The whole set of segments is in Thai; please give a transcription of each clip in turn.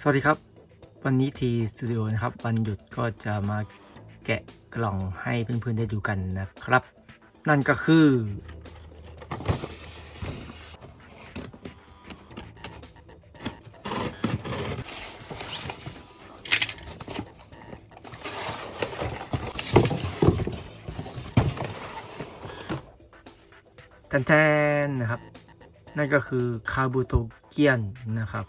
สวัสดีครับ วันนี้ทีสตูดิโอนะครับ วันหยุดก็จะมาแกะกล่องให้เพื่อนๆได้ดูกันนะครับ นั่นก็คือ แทนๆนะครับ นั่นก็คือคาบูโตเกียนนะครับ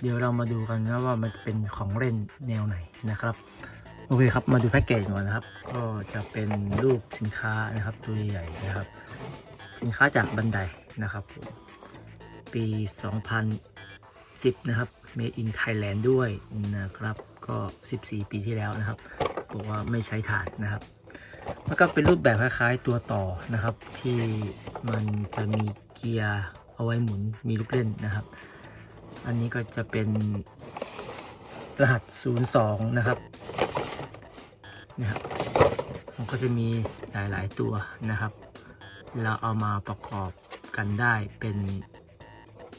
เดี๋ยวเรามาดูกันนะว่ามันเป็นของเล่นแนวไหนนะครับ โอเคครับมาดูแพ็กเกจก่อนนะครับ ก็จะเป็นรูปสินค้านะครับตัวใหญ่นะครับ สินค้าจากบันไดนะครับ ปี 2010 นะครับ Made in Thailand ด้วยนะครับ ก็ 14 ปีที่แล้วนะครับบอกว่าไม่ใช้ถ่านนะครับแล้วก็เป็นรูปแบบคล้ายๆตัวต่อนะครับ ที่มันจะมีเกียร์เอาไว้หมุนมีลูกเล่นนะครับ อันนี้ก็จะเป็นรหัส 02 นะครับนะครับมันก็จะมีหลาย ๆ ตัวนะครับ เราเอามาประกอบกันได้เป็น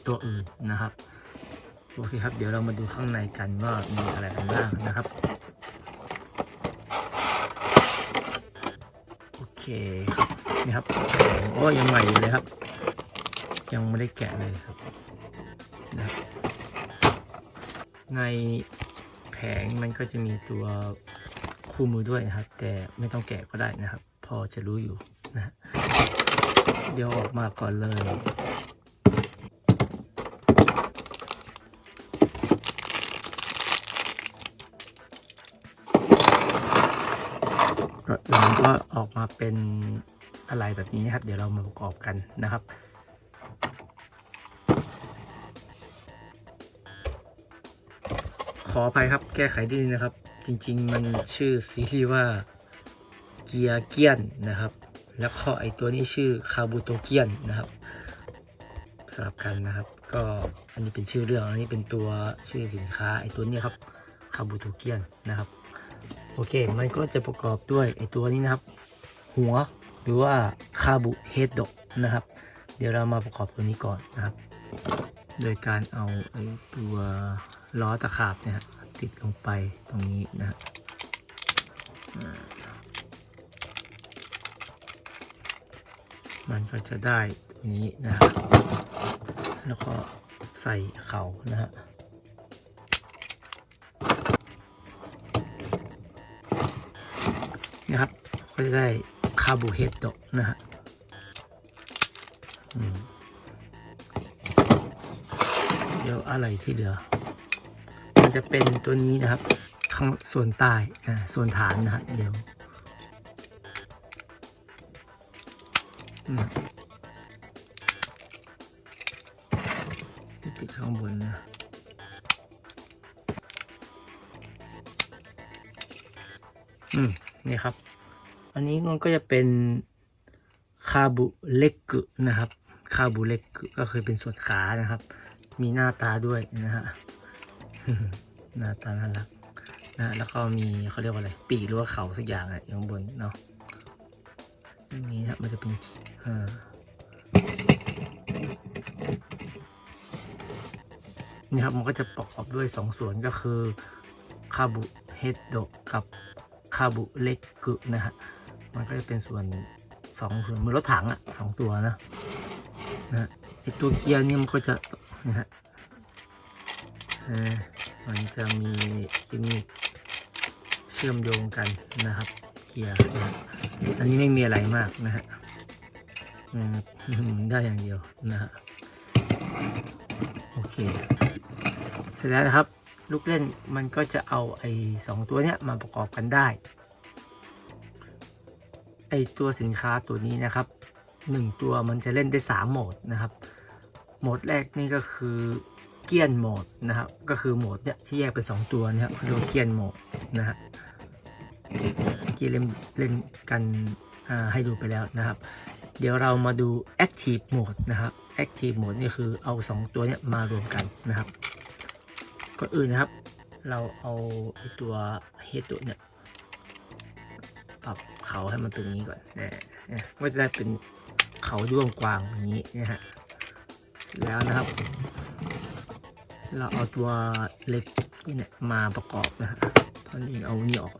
ตัวอื่นนะครับโอเคครับ เดี๋ยวเรามาดูข้างในกันว่ามีอะไรกันบ้างนะครับโอเคครับนี่ครับโอ้ยังใหม่อยู่เลยครับ ยังไม่ได้แกะเลยครับนะครับ ในแผงมันก็จะมีตัวคู่มือด้วยนะครับ แต่ไม่ต้องแกะก็ได้นะครับ พอจะรู้อยู่นะเดี๋ยวออกมาก่อนเลยแล้วมันก็ออกมาเป็นอะไรแบบนี้นะครับ เดี๋ยวเรามาประกอบกันนะครับ ขออภัยครับแก้ไขดีนะครับ จริงๆ มันชื่อซีรีส์ว่าเกียร์เกียนนะครับ แล้วก็ไอตัวนี้ชื่อคาบูโตเกียนนะครับสลับกันนะครับ ก็อันนี้เป็นชื่อเรื่องอันนี้เป็นตัวชื่อสินค้าไอตัวนี้ครับคาบูโตเกียนนะครับโอเคมันก็จะประกอบด้วยไอตัวนี้นะครับ หัวหรือว่าคาบุเฮดโดนะครับ เดี๋ยวเรามาประกอบตัวนี้ก่อนนะครับ โดยการเอาไอตัว ล้อตะขาบเนี่ยติดลงไปตรงนี้นะฮะมันก็จะได้ตัวนี้นะฮะแล้วก็ใส่เข่านะฮะนะครับก็จะได้คาร์โบไฮเดรตนะฮะเดี๋ยวอะไรที่เหลือ มันจะเป็นตัวนี้นะครับข้างส่วนใต้อ่าส่วนฐานนะฮะเดี๋ยวติดข้างบนนะอืมนี่ครับ อันนี้มันก็จะเป็นคาบุเล็กกนะครับคาบุเล็กกึก็คือเป็นส่วนขานะครับ มีหน้าตาด้วยนะฮะ หน้าตาน่ารักนะแล้วก็มีเขาเรียกว่าอะไร ปีกหรือว่าเขาสักอย่างอะอยู่ข้างบนเนาะนนี้นะมันจะเป็นอ่านี่ครับมันก็จะประกอบด้วยสองส่วนก็คือคาบุเฮดโดกับคาบุเล็กกึนะฮะมันก็จะเป็นส่วนสองส่วนเหมือนรถถังอะสองตัวนะนะฮะไอตัวเกียร์นี่มันก็จะนะฮะ เออมันจะมีกิมมิคเชื่อมโยงกันนะครับ เกียร์อันนี้ไม่มีอะไรมากนะฮะได้อย่างเดียวนะฮะโอเค เสร็จแล้วนะครับ ลูกเล่นมันก็จะเอาไอ้สองตัวเนี้ยมาประกอบกันได้ไอ้ตัวสินค้าตัวนี้นะครับหนึ่งตัวมันจะเล่นได้สามโหมดนะครับ โหมดแรกนี่ก็คือ เกียนโหมดนะครับ ก็คือโหมดเนี่ยที่แยกเป็นสองตัวนะครับเขาเกียนโหมดนะฮะเกียร์เล่นเล่นกันให้ดูไปแล้วนะครับ เดี๋ยวเรามาดู Active Mode นะครับ Active Mode นี่คือเอาสองตัวเนี้ยมารวมกันนะครับก่อนอื่นนะครับ เราเอาตัวเฮดตัวเนี่ยปรับเขาให้มันเป็นนี้ก่อนนะก็จะได้เป็นเขาด้วงกวางอย่างนี้นะฮะแล้วนะครับ เราเอาตัวเล็กนี่เนี่ยมาประกอบนะฮะตอนนี้เอานี่ออก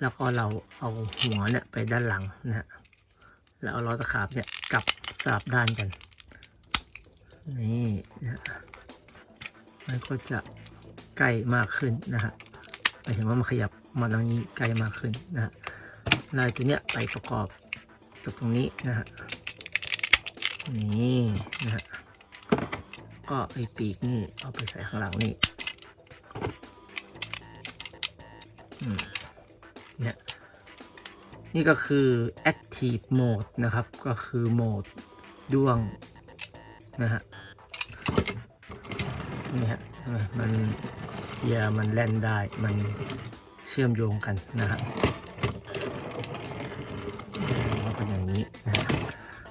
แล้วก็เราเอาหัวเนี่ยไปด้านหลังนะฮะแล้วเอาล้อตะขาบเนี่ยกลับสลับด้านกัน นี่นะฮะมันก็จะใกล้มากขึ้นนะฮะหมายถึงว่ามันขยับมาตรงนี้ใกล้มากขึ้นนะฮะลายตัวเนี้ยไปประกอบกับตรงนี้นะฮะนี่นะฮะ ก็ไอปีกนี่เอาไปใส่ข้างหลังนี่เนี่ยนี่ก็คือ active mode นะครับ ก็คือโหมดด้วงนะฮะนี่ฮะมันเกียร์มันแล่นได้มันเชื่อมโยงกันนะฮะมันก็อย่างนี้นะะ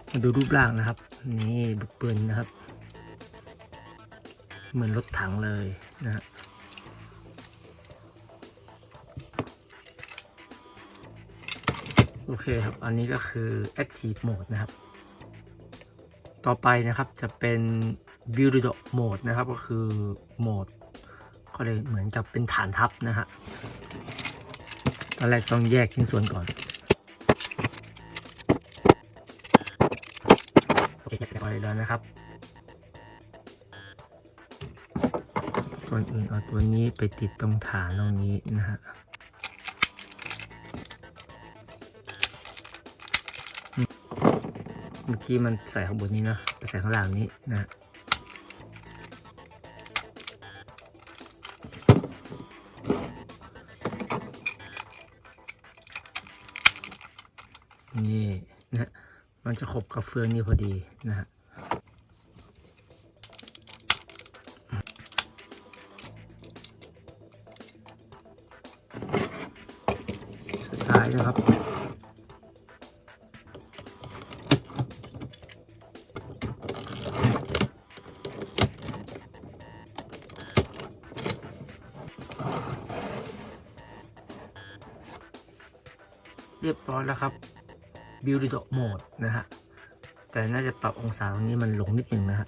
มาดูรูปร่างนะครับ นี่บุกปืนนะครับ เหมือนรถถังเลยนะฮะโอเคครับ อันนี้ก็คือ active mode นะครับ ต่อไปนะครับจะเป็น build mode นะครับก็คือโหมดก็เลยเหมือนกับเป็นฐานทัพนะฮะ ตอนแรกต้องแยกชิ้นส่วนก่อนโอเคแยกไปแล้วนะครับ ก่อนอื่นเอาตัวนี้ไปติดตรงฐานตรงนี้นะฮะเมื่อกี้มันใส่ข้างบนนี้เนอะใส่ข้างล่างนี้นะฮะนี่นะฮะมันจะขบกับเฟืองนี่พอดีนะฮะ ท้ายนะครับ เรียบร้อยแล้วครับ Build Mode นะฮะ แต่น่าจะปรับองศาตรงนี้มันหลงนิดหนึ่งนะฮะ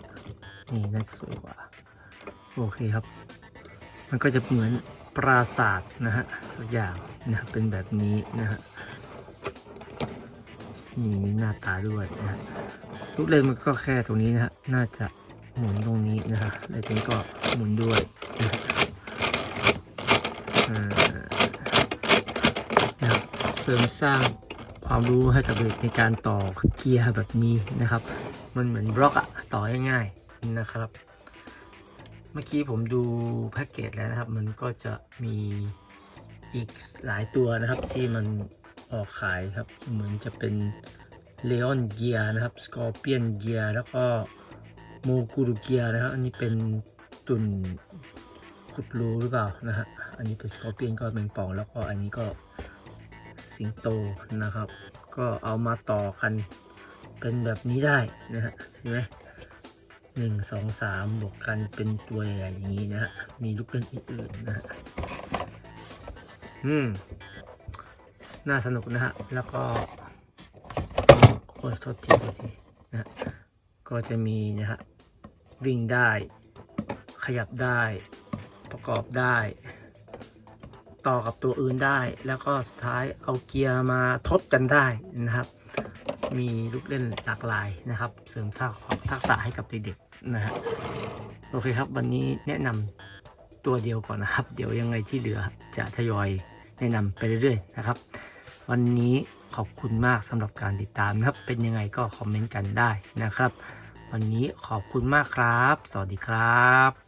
นี่น่าจะสวยกว่า โอเคครับ มันก็จะเหมือน ปราสาทนะฮะสักอย่างนะเป็นแบบนี้นะฮะนี่มีหน้าตาด้วยนะฮะลูกเล่นมันก็แค่ตรงนี้นะฮะน่าจะหมุนตรงนี้นะฮะแล้วตรงนี้ก็หมุนด้วยนะนะครับเสริมสร้างความรู้ให้กับเด็กในการต่อเกียร์แบบนี้นะครับ มันเหมือนบล็อกอะต่อง่ายๆนะครับ เมื่อกี้ผมดูแพ็กเกจแล้วนะครับ มันก็จะมีอีกหลายตัวนะครับที่มันออกขายครับ เหมือนจะเป็น Leon Gear นะครับ Scorpion Gear แล้วก็โมกุรุเกียนะครับ อันนี้เป็นตุ่นขุดรูหรือเปล่านะฮะ อันนี้เป็นสกอร์เปียนก็แมงป่อง แล้วก็อันนี้ก็สิงโตนะครับ ก็เอามาต่อกันเป็นแบบนี้ได้นะฮะเห็นไหม หนึ่งสองสามบวกกันเป็นตัวใหญ่ๆอย่างนี้นะฮะ มีลูกเล่นอื่นๆนะฮะ อืม น่าสนุกนะฮะ แล้วก็โอ้ยโทษทีโทษทีนะฮะก็จะมีนะฮะ วิ่งได้ ขยับได้ ประกอบได้ ต่อกับตัวอื่นได้ แล้วก็สุดท้ายเอาเกียร์มาทบกันได้นะครับ มีลูกเล่นหลากหลายนะครับ เสริมสร้างความทักษะให้กับเด็กๆนะฮะโอเคครับ วันนี้แนะนำตัวเดียวก่อนนะครับ เดี๋ยวยังไงที่เหลือจะทยอยแนะนำไปเรื่อยๆนะครับ วันนี้ขอบคุณมากสำหรับการติดตามนะครับ เป็นยังไงก็คอมเมนต์กันได้นะครับ วันนี้ขอบคุณมากครับ สวัสดีครับ